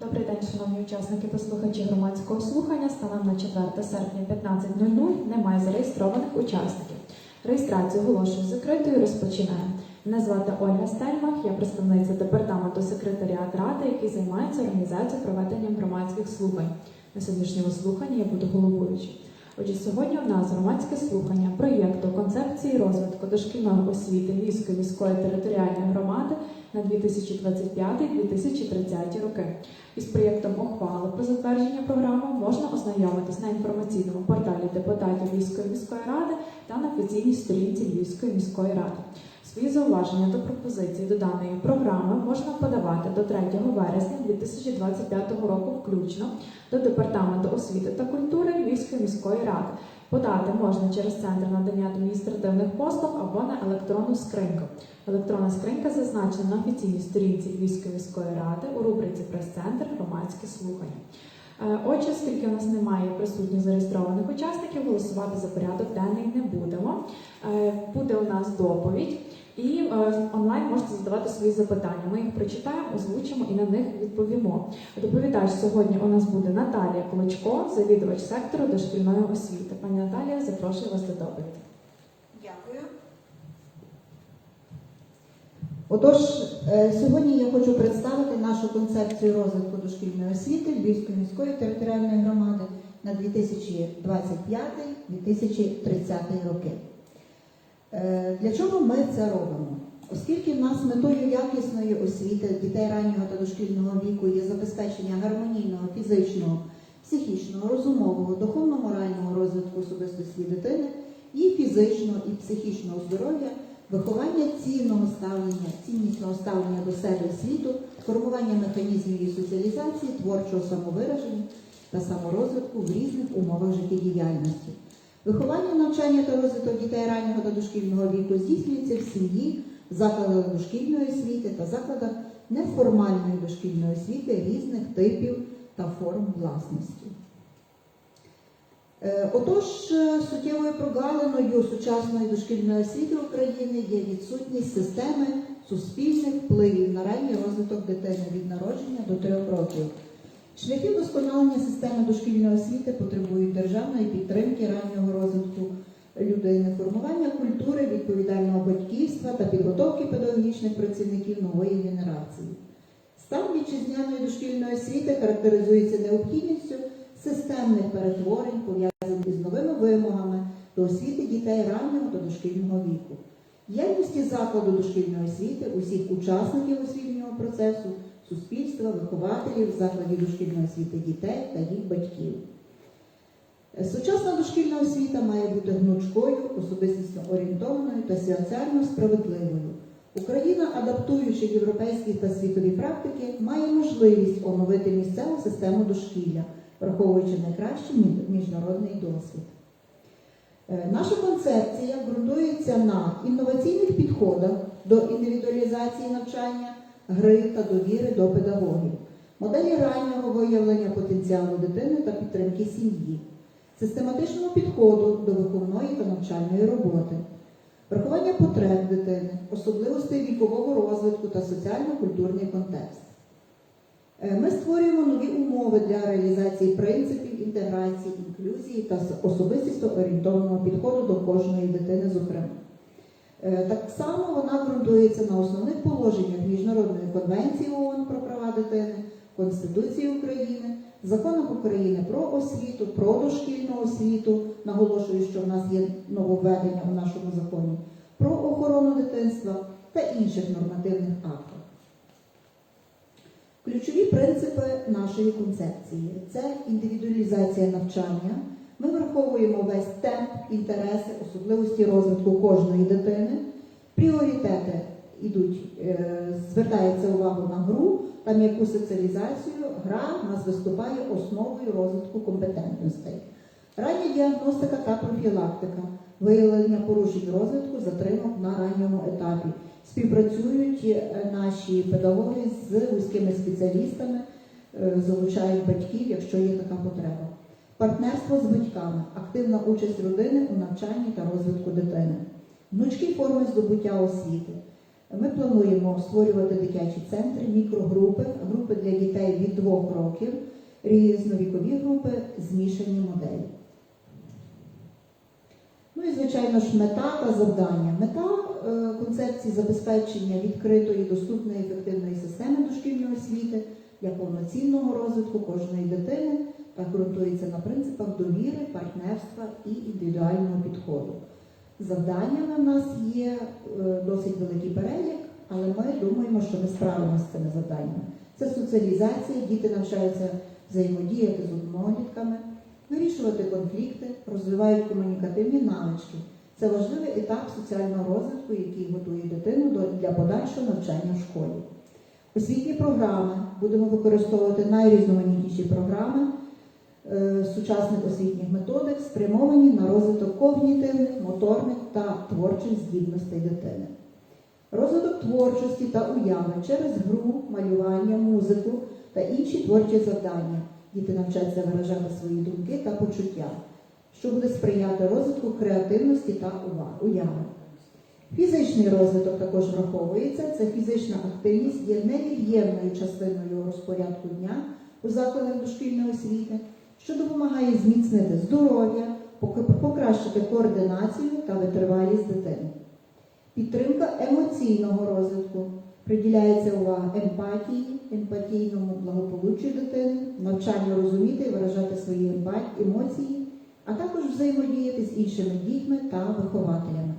Добрий день, шановні учасники та слухачі громадського слухання. Станом на 4 серпня 15.00 немає зареєстрованих учасників. Реєстрацію оголошую закритою. Розпочинаємо. Мене звати Ольга Стельмах, я представниця департаменту секретаріат ради, який займається організацією проведенням громадських слухань. На сьогоднішньому слуханні я буду головуючим. Отже, сьогодні у нас громадське слухання проєкту концепції розвитку дошкільної освіти Львівської міської територіальної громади на 2025-2030 роки. Із проєктом ухвали про затвердження програми можна ознайомитись на інформаційному порталі депутатів Львівської міської ради та на офіційній сторінці Львівської міської ради. Свої зауваження та пропозиції до даної програми можна подавати до 3 вересня 2025 року включно до департаменту освіти та культури Львівської міської ради. Подати можна через центр надання адміністративних послуг або на електронну скриньку. Електронна скринька зазначена на офіційній сторінці Львівської міської ради у рубриці Прес-центр громадські слухання. Е, Отже, оскільки у нас немає присутніх зареєстрованих учасників, голосувати за порядок денний не будемо. Е, Буде у нас доповідь, і е, онлайн можете задавати свої запитання. Ми їх прочитаємо, озвучимо і на них відповімо. Доповідач сьогодні у нас буде Наталія Клочко, завідувач сектору дошкільної освіти. Пані Наталія, запрошую вас до доповіді. Дякую. Отож, е, сьогодні я хочу представити нашу концепцію розвитку дошкільної освіти Львівської міської територіальної громади на 2025-2030 роки. Е, Для чого ми це робимо? Оскільки в нас метою якісної освіти дітей раннього та дошкільного віку є забезпечення гармонійного фізичного, психічного, розумового, духовно-морального розвитку особистості дитини, її фізичного і психічного здоров'я, виховання цінного ставлення, ціннісного ставлення до себе і світу, формування механізмів її соціалізації, творчого самовираження та саморозвитку в різних умовах життєдіяльності. Виховання, навчання та розвиток дітей раннього та дошкільного віку здійснюється в сім'ї, закладах дошкільної освіти та закладах неформальної дошкільної освіти різних типів та форм власності. Е, Отож, е, суттєвою прогалиною сучасної дошкільної освіти України є відсутність системи суспільних впливів на ранній розвиток дитини від народження до трьох років. Шляхи вдосконалення системи дошкільної освіти потребують державної підтримки раннього розвитку людини, формування культури, відповідального батьківства та підготовки педагогічних працівників нової генерації. Стан вітчизняної дошкільної освіти характеризується необхідністю системних перетворень, пов'язаних із новими вимогами до освіти дітей раннього та дошкільного віку, діяльності закладу дошкільної освіти, усіх учасників освітнього процесу, суспільства, вихователів, закладів дошкільної освіти дітей та їх батьків. Сучасна дошкільна освіта має бути гнучкою, особистісно орієнтованою та соціально справедливою. Україна, адаптуючи європейські та світові практики, має можливість оновити місцеву систему дошкілля, враховуючи найкращий міжнародний досвід. Е, Наша концепція ґрунтується на інноваційних підходах до індивідуалізації навчання, гри та довіри до педагогів, моделі раннього виявлення потенціалу дитини та підтримки сім'ї, систематичного підходу до виховної та навчальної роботи, врахування потреб дитини, особливостей вікового розвитку та соціально-культурний контекст. Е, Ми створюємо нові умови для реалізації принципів інтеграції, інклюзії та особистісто орієнтованого підходу до кожної дитини, зокрема. Е, Так само вона ґрунтується на основних положеннях Міжнародної конвенції ООН про права дитини, Конституції України, законах України про освіту, про дошкільну освіту. Наголошую, що в нас є нововведення у нашому законі, про охорону дитинства та інших нормативних актів. Ключові принципи нашої концепції це індивідуалізація навчання. Ми враховуємо весь темп, інтереси, особливості розвитку кожної дитини. Пріоритети йдуть, е, звертається увагу на гру та м'яку соціалізацію. Гра в нас виступає основою розвитку компетентностей. Рання діагностика та профілактика, виявлення порушень розвитку, затримок на ранньому етапі. Співпрацюють е, наші педагоги з вузькими спеціалістами, е, залучають батьків, якщо є така потреба. Партнерство з батьками, активна участь родини у навчанні та розвитку дитини, гнучкі форми здобуття освіти, Ми плануємо створювати дитячі центри, мікрогрупи, групи для дітей від двох років, різновікові групи, змішані моделі. Ну і, звичайно ж, мета та завдання. Мета е, концепції забезпечення відкритої, доступної, ефективної системи дошкільної освіти для повноцінного розвитку кожної дитини ґрунтується на принципах довіри, партнерства і індивідуального підходу. Завданнями в нас є е, досить великий перелік, але ми думаємо, що ми справимося з цими завданнями. Це соціалізація, діти навчаються взаємодіяти з однолітками, вирішувати конфлікти, розвивають комунікативні навички. Це важливий етап соціального розвитку, який готує дитину для подальшого навчання в школі. Освітні програми будемо використовувати найрізноманітніші програми сучасних освітніх методик, спрямовані на розвиток когнітивних, моторних та творчих здібностей дитини. Розвиток творчості та уяви через гру, малювання, музику та інші творчі завдання. Діти навчаться виражати свої думки та почуття, що буде сприяти розвитку креативності та уяви. Фізичний розвиток також враховується. Це фізична активність є невід'ємною частиною розпорядку дня у закладах дошкільної освіти, що допомагає зміцнити здоров'я, покращити координацію та витривалість дитини. Підтримка емоційного розвитку. Приділяється увага емпатії, емпатійному благополуччю дитини, навчанню розуміти і виражати свої емоції, а також взаємодіяти з іншими дітьми та вихователями.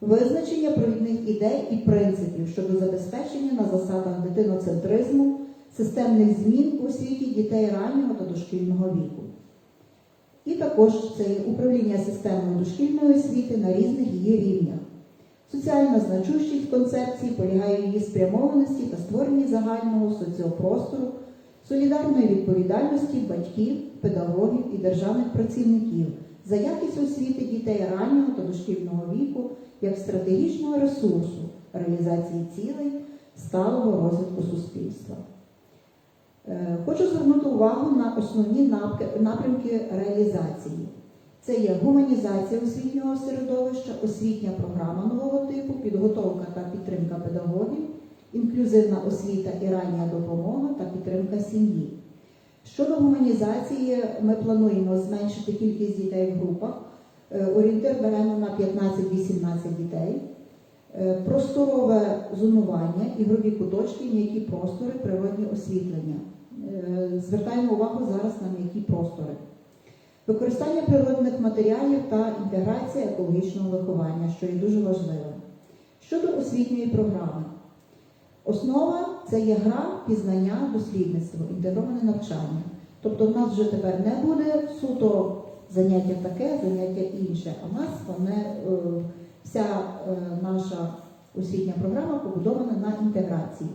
Визначення провідних ідей і принципів щодо забезпечення на засадах дитиноцентризму, системних змін у освіті дітей раннього та дошкільного віку. І також це управління системою дошкільної освіти на різних її рівнях. Соціальна значущість концепції полягає в її спрямованості та створенні загального соціопростору, солідарної відповідальності батьків, педагогів і державних працівників за якість освіти дітей раннього та дошкільного віку як стратегічного ресурсу реалізації цілей сталого розвитку суспільства. Е, Хочу звернути увагу на основні напрямки реалізації. Це є гуманізація освітнього середовища, освітня програма нового типу, підготовка та підтримка педагогів, інклюзивна освіта і рання допомога та підтримка сім'ї. Щодо гуманізації, ми плануємо зменшити кількість дітей в групах. Е, Орієнтир беремо на 15-18 дітей. Е, Просторове зонування, ігрові куточки, м'які простори, природні освітлення. Е, Звертаємо увагу зараз на м'які простори. Використання природних матеріалів та інтеграція екологічного виховання, що є дуже важливим. Щодо освітньої програми, основа це є гра, пізнання, дослідництво, інтегроване навчання. Тобто в нас вже тепер не буде суто заняття таке, заняття інше, а в нас вони, вся е, наша освітня програма побудована на інтеграції.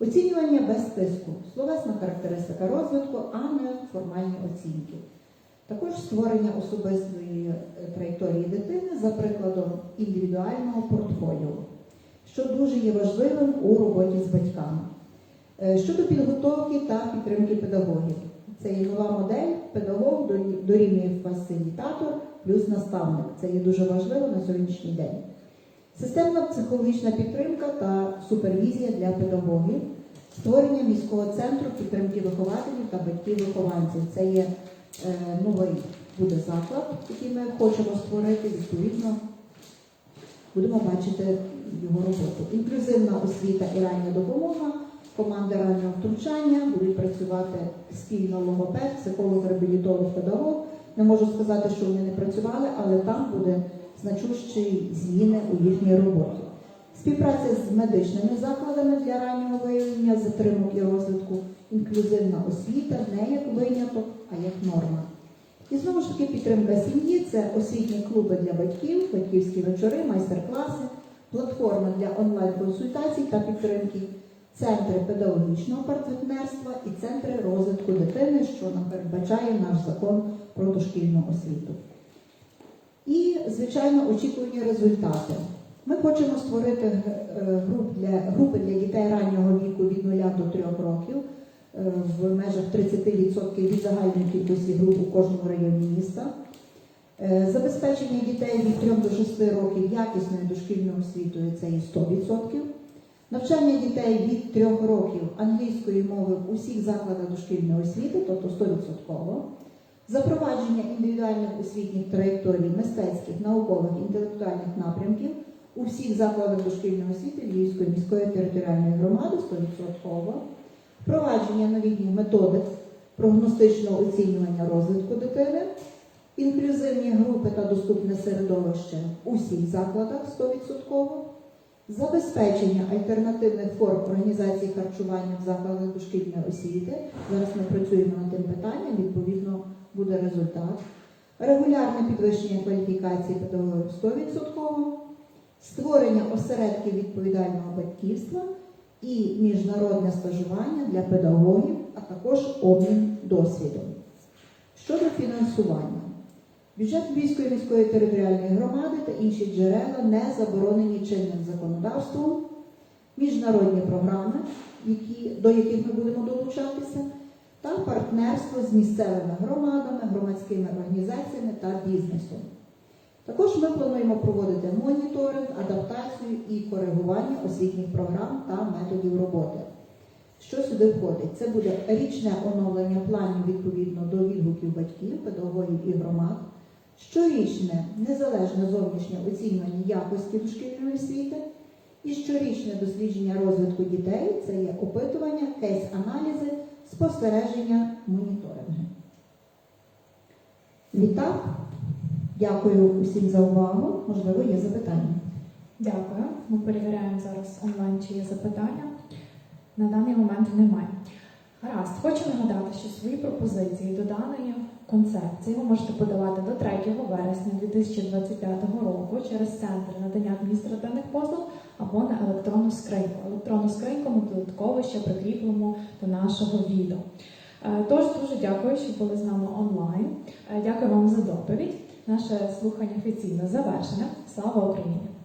Оцінювання без списку, словесна характеристика розвитку, а не формальні оцінки. Також створення особистої е, траєкторії дитини за прикладом індивідуального портфоліо, що дуже є важливим у роботі з батьками. Е, Щодо підготовки та підтримки педагогів, це є нова модель, педагог дорі- дорівнює фасилітатор плюс наставник. Це є дуже важливо на сьогоднішній день. Системна психологічна підтримка та супервізія для педагогів, створення міського центру підтримки вихователів та батьків-вихованців. Це є е, новий буде заклад, який ми хочемо створити, відповідно, будемо бачити його роботу. Інклюзивна освіта і рання допомога, команди раннього втручання, будуть працювати спільно логопед, психолог, реабілітолог, педагог. Не можу сказати, що вони не працювали, але там буде значущі зміни у їхній роботі. Співпраця з медичними закладами для раннього виявлення, затримок і розвитку, інклюзивна освіта не як виняток, а як норма. І знову ж таки підтримка сім'ї це освітні клуби для батьків, батьківські вечори, майстер-класи, платформа для онлайн-консультацій та підтримки, центри педагогічного партнерства і центри розвитку дитини, що нам передбачає наш закон про дошкільну освіту. І, звичайно, очікувані результати. Ми хочемо створити е, груп для, групи для дітей раннього віку від 0 до 3 років е, в межах 30% від загальної кількості груп у кожному районі міста. Е, Забезпечення дітей від 3 до 6 років якісною дошкільною освітою це є 100%. Навчання дітей від 3 років англійської мови в усіх закладах дошкільної освіти, тобто 100%. Запровадження індивідуальних освітніх траєкторій мистецьких, наукових, інтелектуальних напрямків у всіх закладах дошкільної освіти Львівської міської територіальної громади 100%. Впровадження новітніх методик прогностичного оцінювання розвитку дитини, інклюзивні групи та доступне середовище у всіх закладах 100%. Забезпечення альтернативних форм організації харчування в закладах дошкільної освіти. Зараз ми працюємо над тим питанням, відповідно буде результат. Регулярне підвищення кваліфікації педагогів 100%. Створення осередків відповідального батьківства і міжнародне стажування для педагогів, а також обмін досвідом. Щодо фінансування. Бюджет Львівської міської територіальної громади та інші джерела не заборонені чинним законодавством, міжнародні програми, які, до яких ми будемо долучатися, та партнерство з місцевими громадами, громадськими організаціями та бізнесом. Також ми плануємо проводити моніторинг, адаптацію і коригування освітніх програм та методів роботи. Що сюди входить? Це буде річне оновлення планів відповідно до відгуків батьків, педагогів і громад, щорічне незалежне зовнішнє оцінювання якості дошкільної освіти і щорічне дослідження розвитку дітей це є опитування, кейс-аналізи, спостереження, моніторинги. Відтак, дякую усім за увагу. Можливо, є запитання. Дякую. Ми перевіряємо зараз онлайн, чи є запитання. На даний момент немає. Гаразд, хочу нагадати, що свої пропозиції до даної концепції ви можете подавати до 3 вересня 2025 року через центр надання адміністративних послуг або на електронну скриньку. Електронну скриньку ми додатково ще прикріпимо до нашого відео. Е, Тож дуже дякую, що були з нами онлайн. Е, Дякую вам за доповідь. Наше слухання офіційно завершене. Слава Україні!